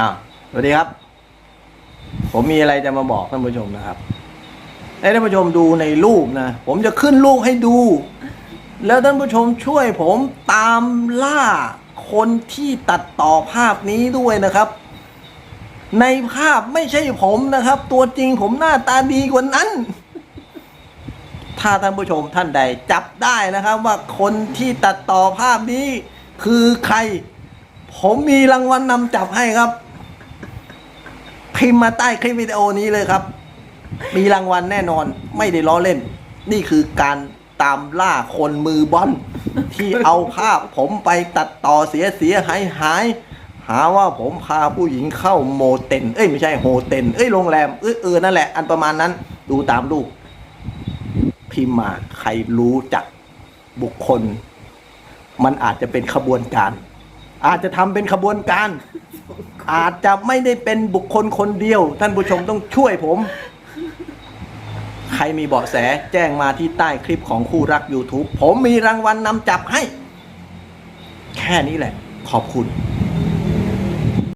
อ่าสวัสดีครับ ผมมีอะไรจะมาบอกท่านผู้ชมนะครับให้ท่านผู้ชมดูในรูปนะ ผมจะขึ้นรูปให้ดู แล้วท่านผู้ชมช่วยผมตามล่าคนที่ตัดต่อภาพนี้ด้วยนะครับ ในภาพไม่ใช่ผมนะครับ ตัวจริงผมหน้าตาดีกว่านั้น ถ้าท่านผู้ชมท่านใดจับได้นะครับ ว่าคนที่ตัดต่อภาพนี้คือใคร ผมมีรางวัลนนำจับให้ครับ พิมพ์มาใต้คลิปวิดีโอนี้เลยครับ มีรางวัลแน่นอนไม่ได้ล้อเล่น นี่คือการตามล่าคนมือบอลที่เอาภาพผมไปตัดต่อเสียเสียหายหายหาว่าผมพาผู้หญิงเข้าโมเต็น เอ้ยไม่ใช่โฮเต็น เอ้ยโรงแรม เออเออนั่นแหละ อันประมาณนั้น ดูตามรูปพิมพ์มาใครรู้จักบุคคล มันอาจจะเป็นขบวนการ อาจจะทำเป็นขบวนการ อาจจะไม่ได้เป็นบุคคลคนเดียว ท่านผู้ชมต้องช่วยผม ใครมีเบาะแสแจ้งมาที่ใต้คลิปของคู่รัก YouTube ผมมีรางวัลนนำจับให้ แค่นี้แหละ ขอบคุณ